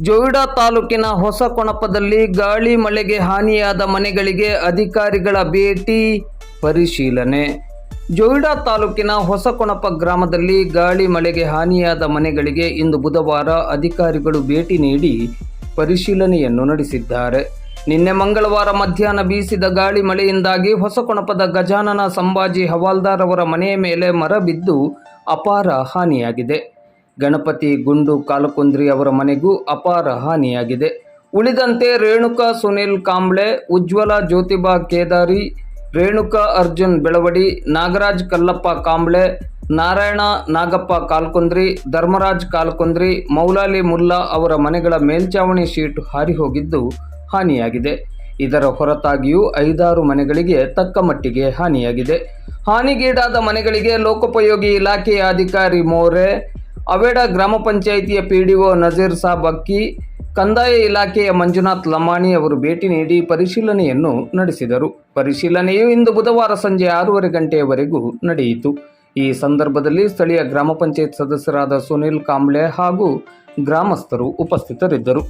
ಜೋಯಿಡಾ ತಾಲೂಕಿನ ಹೊಸಕೊಣಪದಲ್ಲಿ ಗಾಳಿ ಮಳೆಗೆ ಹಾನಿಯಾದ ಮನೆಗಳಿಗೆ ಅಧಿಕಾರಿಗಳ ಭೇಟಿ ಪರಿಶೀಲನೆ. ಜೋಯಿಡಾ ತಾಲೂಕಿನ ಹೊಸಕೊಣಪ ಗ್ರಾಮದಲ್ಲಿ ಗಾಳಿ ಮಳೆಗೆ ಹಾನಿಯಾದ ಮನೆಗಳಿಗೆ ಇಂದು ಬುಧವಾರ ಅಧಿಕಾರಿಗಳು ಭೇಟಿ ನೀಡಿ ಪರಿಶೀಲನೆಯನ್ನು ನಡೆಸಿದ್ದಾರೆ. ನಿನ್ನೆ ಮಂಗಳವಾರ ಮಧ್ಯಾಹ್ನ ಬೀಸಿದ ಗಾಳಿ ಮಳೆಯಿಂದಾಗಿ ಹೊಸಕೊಣಪದ ಗಜಾನನ ಸಂಭಾಜಿ ಹವಾಲ್ದಾರ್ ಅವರ ಮನೆಯ ಮೇಲೆ ಮರ ಬಿದ್ದು ಅಪಾರ ಹಾನಿಯಾಗಿದೆ. ಗಣಪತಿ ಗುಂಡು ಕಾಲಕುಂದ್ರಿ ಅವರ ಮನೆಗೂ ಅಪಾರ ಹಾನಿಯಾಗಿದೆ. ಉಳಿದಂತೆ ರೇಣುಕಾ ಸುನಿಲ್ ಕಾಂಬ್ಳೆ, ಉಜ್ವಲ ಜ್ಯೋತಿಬಾ ಕೇದಾರಿ, ರೇಣುಕಾ ಅರ್ಜುನ್ ಬೆಳವಡಿ, ನಾಗರಾಜ್ ಕಲ್ಲಪ್ಪ ಕಾಂಬ್ಳೆ, ನಾರಾಯಣ ನಾಗಪ್ಪ ಕಾಲ್ಕುಂದ್ರಿ, ಧರ್ಮರಾಜ್ ಕಾಲ್ಕುಂದ್ರಿ, ಮೌಲಾಲಿ ಮುಲ್ಲಾ ಅವರ ಮನೆಗಳ ಮೇಲ್ಚಾವಣಿ ಶೀಟ್ ಹಾರಿ ಹೋಗಿದ್ದು ಹಾನಿಯಾಗಿದೆ. ಇದರ ಹೊರತಾಗಿಯೂ ಐದಾರು ಮನೆಗಳಿಗೆ ತಕ್ಕ ಮಟ್ಟಿಗೆ ಹಾನಿಯಾಗಿದೆ. ಹಾನಿಗೀಡಾದ ಮನೆಗಳಿಗೆ ಲೋಕೋಪಯೋಗಿ ಇಲಾಖೆಯ ಅಧಿಕಾರಿ ಮೋರೆ ಅವೇಡ ಗ್ರಾಮ ಪಂಚಾಯಿತಿಯ ಪಿಡಿಒ ನಜೀರ್ ಸಾಬ್ ಅಕ್ಕಿ, ಕಂದಾಯ ಇಲಾಖೆಯ ಮಂಜುನಾಥ್ ಲಮಾಣಿ ಅವರು ಭೇಟಿ ನೀಡಿ ಪರಿಶೀಲನೆಯನ್ನು ನಡೆಸಿದರು. ಪರಿಶೀಲನೆಯು ಇಂದು ಬುಧವಾರ ಸಂಜೆ ಆರೂವರೆ ಗಂಟೆಯವರೆಗೂ ನಡೆಯಿತು. ಈ ಸಂದರ್ಭದಲ್ಲಿ ಸ್ಥಳೀಯ ಗ್ರಾಮ ಪಂಚಾಯತ್ ಸದಸ್ಯರಾದ ಸುನಿಲ್ ಕಾಂಬ್ಳೆ ಹಾಗೂ ಗ್ರಾಮಸ್ಥರು ಉಪಸ್ಥಿತರಿದ್ದರು.